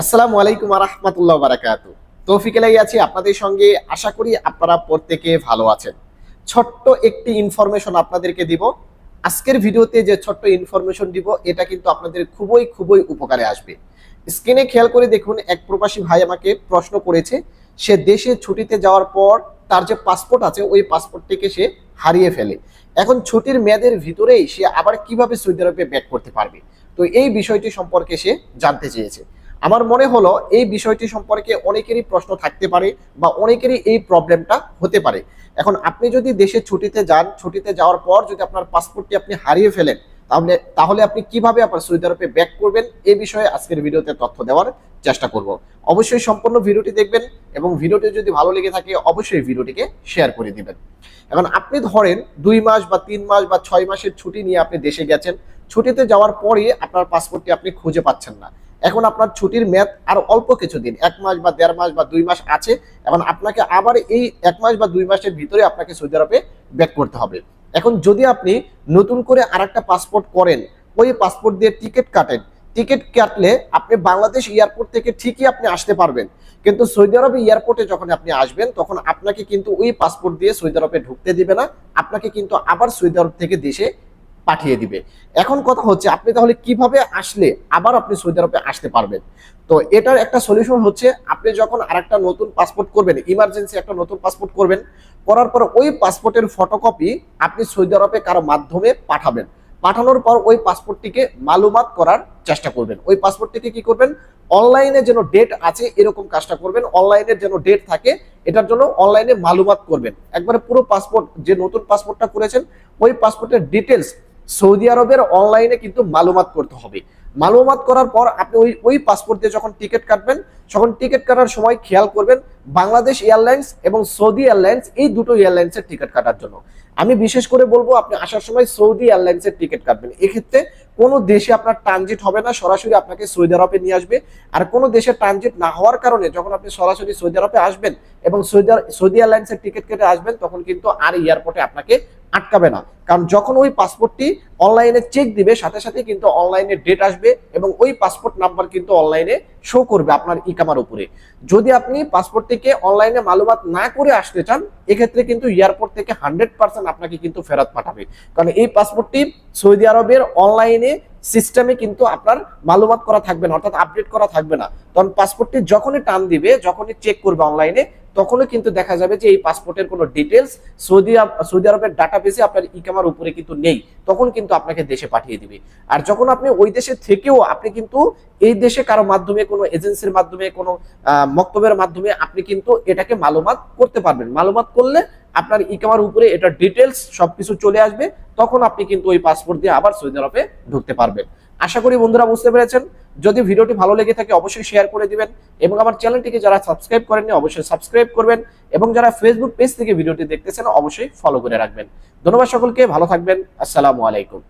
আসসালামু আলাইকুম রহমতুল্লাহ বারাকাত তৌফিক এলাই আছি আপনাদের সঙ্গে। আশা করি আপনারা প্রত্যেকে ভালো আছেন। ছোট্ট একটি ইনফরমেশন আপনাদেরকে দিব। আজকের ভিডিওতে যে ছোট্ট ইনফরমেশন দিব, এটা কিন্তু আপনাদের খুবই খুবই উপকারে আসবে। স্ক্রিনে খেয়াল করে দেখুন, এক প্রবাসী ভাই আমাকে প্রশ্ন করেছে, সে দেশে ছুটিতে যাওয়ার পর তার যে পাসপোর্ট আছে, ওই পাসপোর্টটিকে সে হারিয়ে ফেলে। এখন ছুটির মেয়াদের ভিতরেই সে আবার কীভাবে সৌদি আরবে ব্যাক করতে পারবে? তো এই বিষয়টি সম্পর্কে সে জানতে চেয়েছে। আমার মনে হলো এই বিষয়টি সম্পর্কে অনেকেরই প্রশ্ন থাকতে পারে বা অনেকেরই এই প্রবলেমটা হতে পারে। এখন আপনি যদি দেশে ছুটিতে যান, ছুটিতে যাওয়ার পর যদি আপনার পাসপোর্টটি আপনি হারিয়ে ফেলেন, তাহলে তাহলে আপনি কীভাবে আপনার সৌদি আরবে ব্যাক করবেন? এই বিষয়ে আজকের ভিডিওতে তথ্য দেওয়ার চেষ্টা করব। অবশ্যই সম্পূর্ণ ভিডিওটি দেখবেন এবং ভিডিওটি যদি ভালো লেগে থাকে, অবশ্যই ভিডিওটিকে শেয়ার করে দিবেন। এখন আপনি ধরেন দুই মাস বা তিন মাস বা ছয় মাসের ছুটি নিয়ে আপনি দেশে গেছেন, ছুটিতে যাওয়ার পরে আপনার পাসপোর্টটি আপনি খুঁজে পাচ্ছেন না। এখন আপনার ছুটির মেয়াদ আর অল্প কিছুদিন এক মাস বা দেড় মাস বা দুই মাস আছে, এখন আপনাকে আবার এই এক মাস বা দুই মাসের ভিতরে আপনাকে সৌদি আরবে ব্যাক করতে হবে। এখন যদি আপনি নতুন করে আর একটা পাসপোর্ট করেন, ওই পাসপোর্ট দিয়ে টিকিট কাটেন টিকিট কাটলে আপনি বাংলাদেশ এয়ারপোর্ট থেকে ঠিকই আপনি আসতে পারবেন। কিন্তু সৌদি আরব এয়ারপোর্টে যখন আপনি আসবেন, তখন আপনাকে কিন্তু ওই পাসপোর্ট দিয়ে সৌদি আরবে ঢুকতে দিবে না, আপনাকে কিন্তু আবার সৌদি আরব থেকে দেশে পাঠিয়ে দিবে। এখন কথা হচ্ছে, আপনি তাহলে কীভাবে আসলে আবার আপনি সৌদি আরবে আসতে পারবেন? তো এটার একটা সলিউশন হচ্ছে, আপনি যখন আরেকটা নতুন পাসপোর্ট করবেন ইমার্জেন্সি একটা নতুন পাসপোর্ট করবেন, করার পর ওই পাসপোর্টের ফটোকপি আপনি সৌদি আরবে কারও মাধ্যমে পাঠাবেন। পাঠানোর পর ওই পাসপোর্টটিকে মালুমাত করার চেষ্টা করবেন। ওই পাসপোর্টটিকে কি করবেন? অনলাইনে যেন ডেট আছে, এরকম কাজটা করবেন। অনলাইনের যেন ডেট থাকে, এটার জন্য অনলাইনে মালুমাত করবেন। একবারে পুরো পাসপোর্ট যে নতুন পাসপোর্টটা করেছেন, ওই পাসপোর্টের ডিটেলস সৌদি আরবের অনলাইনে কিন্তু মালুমাত করতে হবে। মালুমাত করার পর আপনি ওই ওই পাসপোর্ট দিয়ে যখন টিকিট কাটবেন তখন টিকিট কাটার সময় খেয়াল করবেন বাংলাদেশ এয়ারলাইন্স এবং সৌদি এয়ারলাইন্স এই দুটো এয়ারলাইন্সের টিকিট কাটার জন্য। আমি বিশেষ করে বলব, আপনি আসার সময় সৌদি এয়ারলাইন্সের টিকিট কাটবেন। এক্ষেত্রে কোনো দেশে আপনার ট্রানজিট হবে না, সরাসরি আপনাকে সৌদি আরবে নিয়ে আসবে। আর কোনো দেশে ট্রানজিট না হওয়ার কারণে যখন আপনি সরাসরি সৌদি আরবে আসবেন এবং সৌদি সৌদি এয়ারলাইন্সের টিকিট কেটে আসবেন, তখন কিন্তু আর এয়ারপোর্টে আপনাকে আটকাবে না। কারণ যখন ওই পাসপোর্টটি অনলাইনে চেক দিবে, সাথে সাথে কিন্তু অনলাইনে ডেট আসবে এবং ওই পাসপোর্ট নাম্বার কিন্তু অনলাইনে শো করবে আপনার ইকামার উপরে। যদি আপনি পাসপোর্টটিকে অনলাইনে মালুমাত না করে আসতে চান, এক্ষেত্রে কিন্তু এয়ারপোর্ট থেকে হান্ড্রেড পার্সেন্ট আপনাকে কিন্তু ফেরত পাঠাবে। কারণ এই পাসপোর্টটি সৌদি আরবের অনলাইনে সিস্টেমে কিন্তু আপনার মালুমাত করা থাকবে না, অর্থাৎ আপডেট করা থাকবে না। তখন পাসপোর্টটি যখনই টান দিবে, যখনই চেক করবে অনলাইনে তখনই কিন্তু দেখা যাবে যে এই পাসপোর্টের কোনো ডিটেলস সৌদি সৌদি আরবের ডাটাবেসে আপনার ইকামার উপরে কিন্তু নেই। তখন কিন্তু আপনাকে দেশে পাঠিয়ে দিবে। আর যখন আপনি ওই দেশে থেকেও আপনি কিন্তু এই দেশে কারও মাধ্যমে, কোনো এজেন্সির মাধ্যমে, কোনো মক্তবের মাধ্যমে আপনি কিন্তু এটাকে মালুমাত করতে পারবেন। মালুমাত করলে আপনার ইকামার উপরে এটা ডিটেলস সবকিছু চলে আসবে। তখন আপনি কিন্তু ওই পাসপোর্ট দিয়ে আবার সৌদি আরবে ঢুকতে পারবেন। আশা করি বন্ধুরা বুঝতে পেরেছেন। যদি ভিডিওটি ভালো লেগে থাকে অবশ্যই শেয়ার করে দিবেন এবং আমার চ্যানেলটিকে যারা সাবস্ক্রাইব করেননি অবশ্যই সাবস্ক্রাইব করবেন এবং যারা ফেসবুক পেজ থেকে ভিডিওটি দেখতেছেন অবশ্যই ফলো করে রাখবেন। ধন্যবাদ সকলকে, ভালো থাকবেন, আসসালামু আলাইকুম।